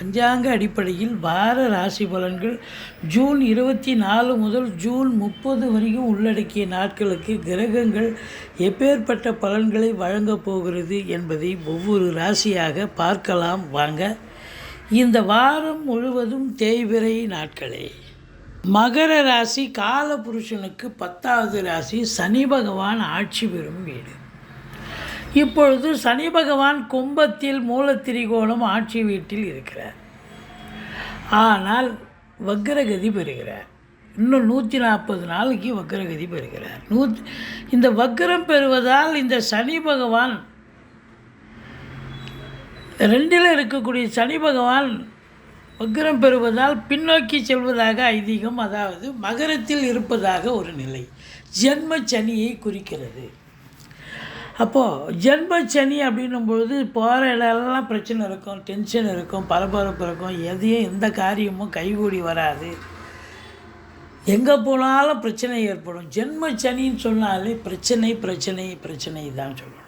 பஞ்சாங்க அடிப்படையில் வார ராசி பலன்கள் ஜூன் இருபத்தி நாலு முதல் ஜூன் முப்பது வரைக்கும் உள்ளடக்கிய நாட்களுக்கு கிரகங்கள் எப்பேற்பட்ட பலன்களை வழங்கப் போகிறது என்பதை ஒவ்வொரு ராசியாக பார்க்கலாம். வாங்க இந்த வாரம் முழுவதும் தேய்பிறை நாட்களே. மகர ராசி காலபுருஷனுக்கு பத்தாவது ராசி சனி பகவான் ஆட்சி பெறும் வீடு. இப்பொழுது சனி பகவான் கும்பத்தில் மூலத்திரிகோணம் ஆட்சி வீட்டில் இருக்கிறார். ஆனால் வக்ரகதி பெறுகிறார். இன்னும் நூற்றி நாற்பது நாளைக்கு வக்ரகதி பெறுகிறார். நூத் இந்த வக்ரம் பெறுவதால் இந்த சனி பகவான் ரெண்டில் இருக்கக்கூடிய சனி பகவான் வக்ரம் பெறுவதால் பின்னோக்கி செல்வதாக ஐதீகம் அதாவது மகரத்தில் இருப்பதாக ஒரு நிலை. ஜென்ம சனியை குறிக்கிறது. அப்போது ஜென்ம சனி அப்படின்னும் பொழுது போகிற இடம்லாம் பிரச்சனை இருக்கும் டென்ஷன் இருக்கும் பரபரப்பு இருக்கும். எதையும் எந்த காரியமும் கைகூடி வராது. எங்கே போனாலும் பிரச்சனை ஏற்படும். ஜென்ம சனின்னு சொன்னாலே பிரச்சனை பிரச்சனை பிரச்சனை தான் சொல்லணும்.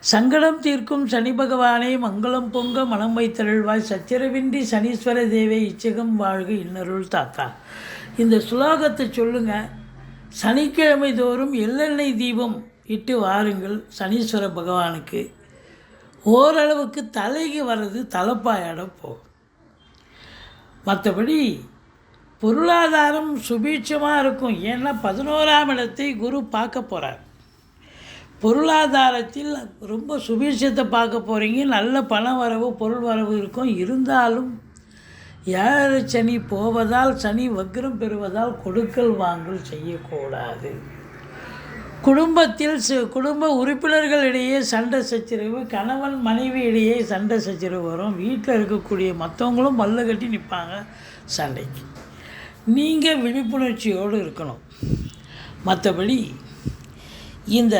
சங்கடம் தீர்க்கும் சனி பகவானை மங்களம் பொங்க மனம் வைத்தருள்வாய். சச்சரவின்றி சனீஸ்வர தேவை இச்சகம் வாழ்க இன்னருள் தாத்தா. இந்த சுலோகத்தை சொல்லுங்கள் சனிக்கிழமை தோறும் எள்ளெண்ணெய் தீபம். இட்டு வாருங்கள் சனீஸ்வர பகவானுக்கு. ஓரளவுக்கு தலைக்கு வர்றது தலைப்பாயாட போகும் மற்றபடி பொருளாதாரம் சுபீட்சமாக இருக்கும். ஏன்னா பதினோராம் இடத்தை குரு பார்க்க போகிறார் பொருளாதாரத்தில் ரொம்ப சுபீட்சத்தை பார்க்க போகிறீங்க நல்ல பண வரவு பொருள் வரவு இருக்கும். இருந்தாலும் ஏழரை சனி போவதால் சனி வக்ரம் பெறுவதால் கொடுக்கல் வாங்கல் செய்யக்கூடாது. குடும்பத்தில் குடும்ப உறுப்பினர்களிடையே சண்டை சச்சரவு கணவன் மனைவி இடையே சண்டை சச்சரவு வரும். வீட்டில் இருக்கக்கூடிய மற்றவங்களும் பல்ல கட்டி நிற்பாங்க சண்டைக்கு. நீங்கள் விழிப்புணர்ச்சியோடு இருக்கணும். மற்றபடி இந்த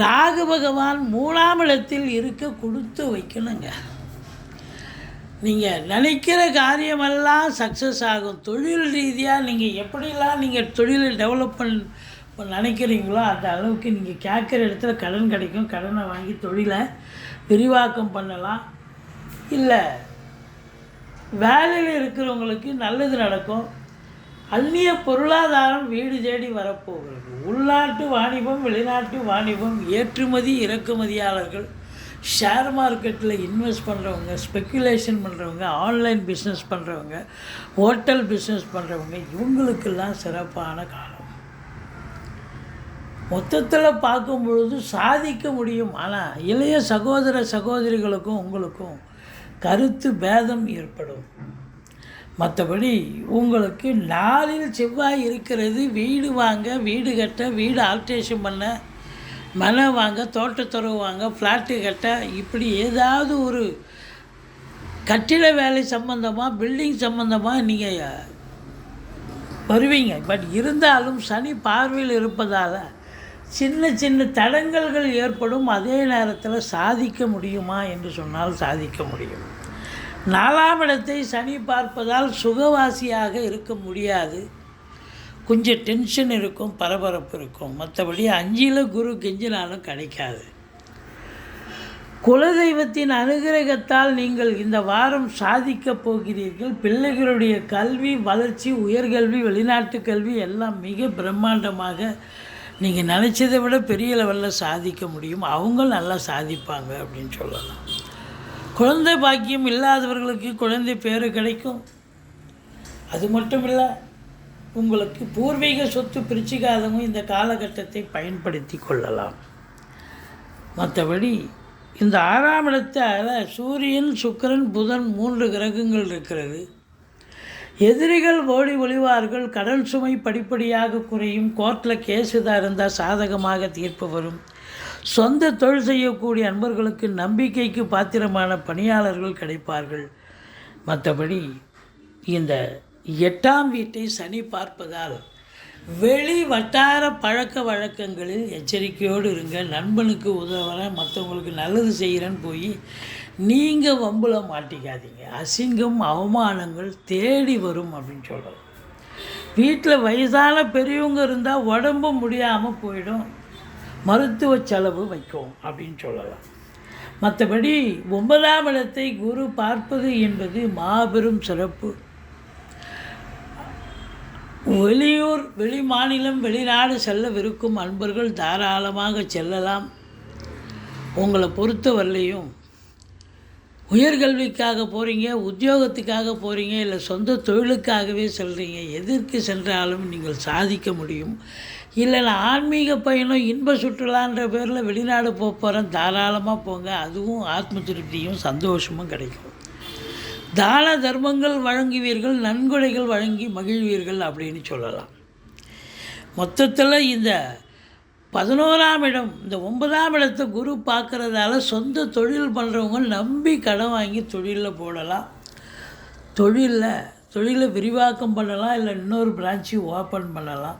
ராகு பகவான் மூணாம் இடத்தில் இருக்க கொடுத்து வைக்கணுங்க. நீங்கள் நினைக்கிற காரியமெல்லாம் சக்ஸஸ் ஆகும். தொழில் ரீதியாக நீங்கள் எப்படிலாம் நீங்கள் தொழிலை டெவலப்மெண்ட் நினைக்கிறீங்களோ அந்த அளவுக்கு நீங்கள் கேட்குற இடத்துல கடன் கிடைக்கும் கடனை வாங்கி தொழிலை விரிவாக்கம் பண்ணலாம். இல்லை வேலையில் இருக்கிறவங்களுக்கு நல்லது நடக்கும். அந்நிய பொருளாதாரம் வீடு தேடி வரப்போகிறது. உள்நாட்டு வாணிபம் வெளிநாட்டு வாணிபம் ஏற்றுமதி இறக்குமதியாளர்கள் ஷேர் மார்க்கெட்டில் இன்வெஸ்ட் பண்ணுறவங்க ஸ்பெக்குலேஷன் பண்ணுறவங்க ஆன்லைன் பிஸ்னஸ் பண்ணுறவங்க ஹோட்டல் பிஸ்னஸ் பண்ணுறவங்க இவங்களுக்கெல்லாம் சிறப்பான காலம். மொத்தத்தில் பார்க்கும் பொழுது சாதிக்க முடியும். ஆனால் இளைய சகோதர சகோதரிகளுக்கும் உங்களுக்கும் கருத்து பேதம் ஏற்படும். மற்றபடி உங்களுக்கு நாளில் செவ்வாய் இருக்கிறது. வீடு வாங்க வீடு கட்ட வீடு ஆல்ட்ரேஷன் பண்ண மனை வாங்க தோட்டத்துறவு வாங்க ஃப்ளாட்டு கட்ட இப்படி ஏதாவது ஒரு கட்டிட வேலை சம்மந்தமாக பில்டிங் சம்மந்தமாக நீங்கள் வருவீங்க. பட் இருந்தாலும் சனி பார்வையில் இருப்பதால் சின்ன சின்ன தடங்கல்கள் ஏற்படும் அதே நேரத்தில் சாதிக்க முடியுமா என்று சொன்னால் சாதிக்க முடியும். நாலாம் இடத்தை சனி பார்ப்பதால் சுகவாசியாக இருக்க முடியாது. கொஞ்சம் டென்ஷன் இருக்கும் பரபரப்பு இருக்கும். மற்றபடி அஞ்சில் குரு கெஞ்சினாலும் கிடைக்காது. குலதெய்வத்தின் அனுகிரகத்தால் நீங்கள் இந்த வாரம் சாதிக்கப் போகிறீர்கள். பிள்ளைகளுடைய கல்வி வளர்ச்சி உயர்கல்வி வெளிநாட்டு கல்வி எல்லாம் மிக பிரம்மாண்டமாக நீங்கள் நினச்சதை விட பெரிய லெவலில் சாதிக்க முடியும். அவங்க நல்லா சாதிப்பாங்க அப்படின்னு சொல்லலாம். குழந்தை பாக்கியம் இல்லாதவர்களுக்கு குழந்தை பேர் கிடைக்கும். அது மட்டும் இல்லை உங்களுக்கு பூர்வீக சொத்து பிரிச்சுக்காதவங்க இந்த காலகட்டத்தை பயன்படுத்தி கொள்ளலாம். மற்றபடி இந்த ஆறாம் இடத்தால் சூரியன் சுக்கிரன் புதன் மூன்று கிரகங்கள் இருக்கிறது. எதிரிகள் ஓடி ஒளிவார்கள் கடன் சுமை படிப்படியாக குறையும் கோர்ட்டில் கேஸ் இதாக இருந்தால் சாதகமாக தீர்ப்பு வரும். சொந்த தொழில் செய்யக்கூடிய அன்பர்களுக்கு நம்பிக்கைக்கு பாத்திரமான பணியாளர்கள் கிடைப்பார்கள். மற்றபடி இந்த எட்டாம் வீட்டை சனி பார்ப்பதால் வெளி வட்டார பழக்க வழக்கங்களில் எச்சரிக்கையோடு இருங்க. நண்பனுக்கு உதவுறேன் மற்றவங்களுக்கு நல்லது செய்கிறேன்னு போய் நீங்கள் வம்புல மாட்டிக்காதீங்க. அசிங்கம் அவமானங்கள் தேடி வரும் அப்படின்னு சொல்லலாம் வீட்டில் வயதான பெரியவங்க இருந்தால் உடம்பு முடியாமல் போயிடும். மருத்துவ செலவு வைக்கும் அப்படின்னு சொல்லலாம். மற்றபடி ஒன்பதாம் இடத்தை குரு பார்ப்பது என்பது மாபெரும் சிறப்பு. வெளியூர் வெளி மாநிலம் வெளிநாடு செல்லவிருக்கும் அன்பர்கள் தாராளமாக செல்லலாம். உங்களை பொறுத்தவரையிலையும் உயர்கல்விக்காக போகிறீங்க உத்தியோகத்துக்காக போகிறீங்க இல்லை சொந்த தொழிலுக்காகவே செல்கிறீங்க எதற்கு சென்றாலும் நீங்கள் சாதிக்க முடியும். இல்லை நான் ஆன்மீக பயணம் இன்ப சுற்றுலான்ற பேரில் வெளிநாடு போக போகிறேன் தாராளமாக போங்க அதுவும் ஆத்ம திருப்தியும் சந்தோஷமும் கிடைக்கும். தான தர்மங்கள் வழங்குவீர்கள் நன்கொடைகள் வழங்கி மகிழ்வீர்கள் அப்படின்னு சொல்லலாம். மொத்தத்தில் இந்த பதினோராம் இடம். இந்த ஒன்பதாம் இடத்தை குரு பார்க்குறதால சொந்த தொழில் பண்ணுறவங்க நம்பி கடன் வாங்கி தொழிலில் போடலாம். தொழிலில் தொழிலை விரிவாக்கம் பண்ணலாம் இல்லை இன்னொரு பிரான்ச்சு ஓப்பன் பண்ணலாம்.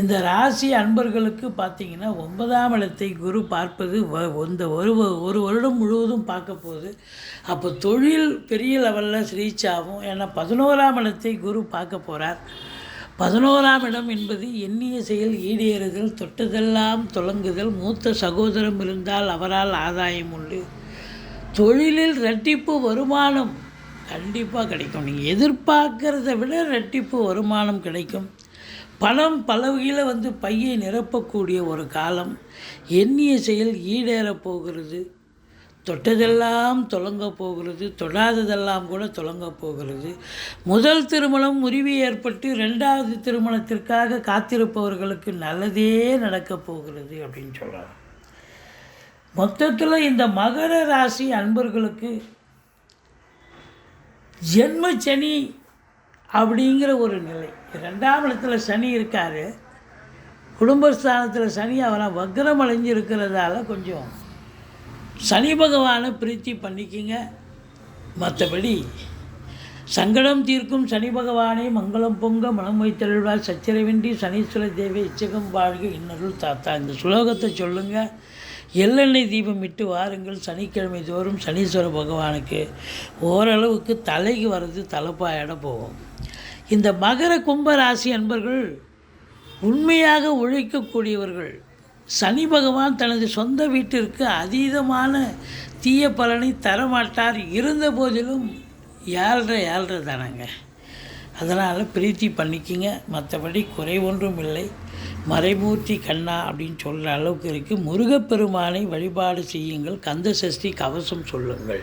இந்த ராசி அன்பர்களுக்கு பார்த்தீங்கன்னா ஒன்பதாம் இடத்தை குரு பார்ப்பது வ இந்த ஒரு ஒரு வருடம் முழுவதும் பார்க்க போகுது. அப்போ தொழில் பெரிய லெவலில் ரீச் ஆகும். ஏன்னா பதினோராம் இடத்தை குரு பார்க்க போகிறார் பதினோராம் இடம் என்பது எண்ணிய செயல் ஈடேறுதல் தொட்டதெல்லாம் தொடங்குதல் மூத்த சகோதரம் இருந்தால் அவரால் ஆதாயம் உண்டு. தொழிலில் ரெட்டிப்பு வருமானம் கண்டிப்பாக கிடைக்கும். நீங்கள் எதிர்பார்க்கறத விட ரெட்டிப்பு வருமானம் கிடைக்கும். பணம் பல வகையில் வந்து பையை நிரப்பக்கூடிய ஒரு காலம். எண்ணிய செயல் ஈடேறப் போகிறது. தொட்டதெல்லாம் தொடங்க போகிறது தொடாததெல்லாம் கூட தொடங்க போகிறது. முதல் திருமணம் முறிவு ஏற்பட்டு ரெண்டாவது திருமணத்திற்காக காத்திருப்பவர்களுக்கு நல்லதே நடக்கப் போகிறது அப்படின்னு சொல்லலாம் மொத்தத்தில் இந்த மகர ராசி அன்பர்களுக்கு ஜென்ம சனி அப்படிங்கிற ஒரு நிலை. ரெண்டாம் இடத்துல சனி இருக்கார். குடும்பஸ்தானத்தில் சனி அவரை வக்ரம் அடைஞ்சிருக்கிறதால கொஞ்சம் சனி பகவானை பிரீத்தி பண்ணிக்கிங்க. மற்றபடி சங்கடம் தீர்க்கும் சனி பகவானே மங்களம் பொங்க மனம் வைத்தருள்வார். சச்சரவின்றி சனீஸ்வர தேவி இச்சகம் வாழ்க இன்னருள் தாத்தா. இந்த சுலோகத்தை சொல்லுங்கள் எள்ளெண்ணெய் தீபம் இட்டு வாருங்கள். சனிக்கிழமை தோறும் சனீஸ்வர பகவானுக்கு ஓரளவுக்கு தலைக்கு வர்றது தலைப்பாயிட போகும். இந்த மகர கும்ப ராசி அன்பர்கள் உண்மையாக உழைக்கக்கூடியவர்கள். சனி பகவான் தனது சொந்த வீட்டிற்கு அதீதமான தீய பலனை தரமாட்டார். இருந்த போதிலும் ஏழ்ற ஏழ்ற தானங்க. அதனால் பிரீத்தி பண்ணிக்கிங்க. மற்றபடி குறை ஒன்றும் இல்லை. மறைமூர்த்தி கண்ணா அப்படின்னு சொல்கிற அளவுக்கு இருக்குது முருகப்பெருமானை வழிபாடு செய்யுங்கள். கந்த சஷ்டி கவசம் சொல்லுங்கள்.